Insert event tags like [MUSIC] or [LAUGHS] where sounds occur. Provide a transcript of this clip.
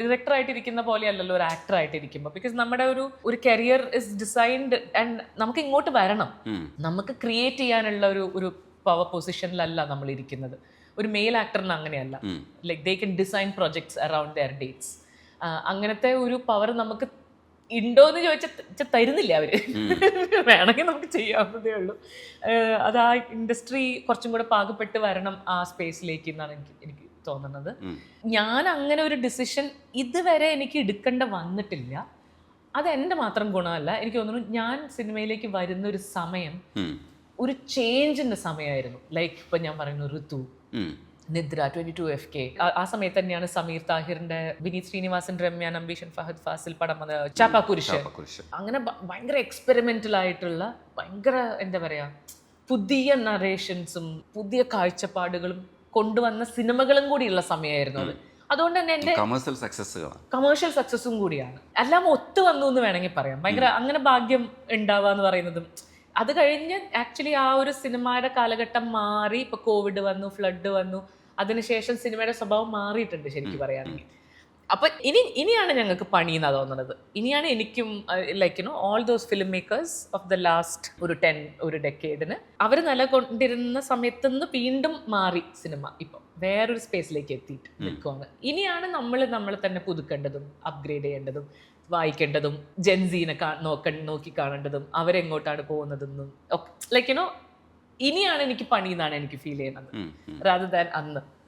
Director ആയിട്ടിരിക്കുന്ന പോലെയല്ലല്ലോ ഒരു actor ആയിട്ടിരിക്കുമ്പോൾ because നമ്മുടെ ഒരു ഒരു കരിയർ ഇസ് ഡിസൈൻഡ് ആൻഡ് നമുക്ക് ഇങ്ങോട്ട് വരണം. നമുക്ക് ക്രിയേറ്റ് ചെയ്യാനുള്ള ഒരു ഒരു പവർ പൊസിഷനിലല്ല നമ്മൾ ഇരിക്കുന്നത്. ഒരു മെയിൽ ആക്ടറിന് അങ്ങനെയല്ല. Like they can design projects around their dates അങ്ങനത്തെ ഒരു പവർ നമുക്ക് ഉണ്ടോ എന്ന് ചോദിച്ചാൽ തരുന്നില്ല അവർ. [LAUGHS] വേണമെങ്കിൽ നമുക്ക് ചെയ്യാവുന്നതേ ഉള്ളൂ. അത് ആ ഇൻഡസ്ട്രി കുറച്ചും കൂടെ പാകപ്പെട്ട് വരണം ആ സ്പേസിലേക്ക് എന്നാണ് എനിക്ക് എനിക്ക് തോന്നുന്നത്. ഞാൻ അങ്ങനെ ഒരു ഡിസിഷൻ ഇതുവരെ എനിക്ക് എടുക്കേണ്ട വന്നിട്ടില്ല. അത് എന്റെ മാത്രം ഗുണമല്ല. എനിക്ക് തോന്നുന്നു ഞാൻ സിനിമയിലേക്ക് വരുന്ന ഒരു സമയം ഒരു ചേഞ്ചിന്റെ സമയമായിരുന്നു. ലൈക്ക് ഇപ്പം ഞാൻ പറയുന്നു ഋതു നിദ്ര ട്വന്റി ടു എഫ് കെ ആ സമയത്ത് തന്നെയാണ് സമീർ താഹിറിന്റെ വിനീത് ശ്രീനിവാസൻ രമ്യ നമ്പീഷൻ ഫഹദ് ഫാസിൽ പടം വന്ന ചാപ്പാക്കുരിശ്. കുരിശ്. അങ്ങനെ ഭയങ്കര എക്സ്പെരിമെന്റൽ ആയിട്ടുള്ള ഭയങ്കര എന്താ പറയാ പുതിയ നറേഷൻസും പുതിയ കാഴ്ചപ്പാടുകളും കൊണ്ടുവന്ന സിനിമകളും കൂടിയുള്ള സമയമായിരുന്നു അത്. അതുകൊണ്ട് തന്നെ എന്റെ കമേഴ്സ്യൽ സക്സസ്സുകളാണ് കമേഴ്ഷ്യൽ സക്സസ്സും കൂടിയാണ്. എല്ലാം ഒത്തു വന്നു എന്ന് വേണമെങ്കിൽ പറയാം. ഭയങ്കര അങ്ങനെ ഭാഗ്യം ഉണ്ടാവുക എന്ന് പറയുന്നതും. അത് കഴിഞ്ഞ് ആക്ച്വലി ആ ഒരു സിനിമയുടെ കാലഘട്ടം മാറി. ഇപ്പൊ കോവിഡ് വന്നു ഫ്ലഡ് വന്നു. അതിനുശേഷം സിനിമയുടെ സ്വഭാവം മാറിയിട്ടുണ്ട് ശരിക്കും പറയുകയാണെങ്കിൽ അപ്പൊ ഇനി ഇനിയാണ് ഞങ്ങൾക്ക് പണി എന്നാ തോന്നുന്നത് ഇനിയാണ് എനിക്കും like you know all those film makers of the last ഒരു ടെൻ ഒരു ഡെക്കേഡിന് അവർ നിലകൊണ്ടിരുന്ന സമയത്ത് നിന്ന് വീണ്ടും മാറി സിനിമ ഇപ്പം വേറൊരു സ്പേസിലേക്ക് എത്തിയിട്ട് നിൽക്കുവാണ്. ഇനിയാണ് നമ്മൾ നമ്മൾ തന്നെ പുതുക്കേണ്ടതും അപ്ഗ്രേഡ് ചെയ്യേണ്ടതും വായിക്കേണ്ടതും ജെൻസീനെ കാ നോക്ക നോക്കി കാണേണ്ടതും അവരെങ്ങോട്ടാണ് പോകുന്നതെന്നും ലൈക്ക് യുനോ ഇനിയാണ് എനിക്ക് പണി എന്നാണ് എനിക്ക് ഫീൽ ചെയ്യുന്നത്. റാദർ ദാൻ അന്ന്.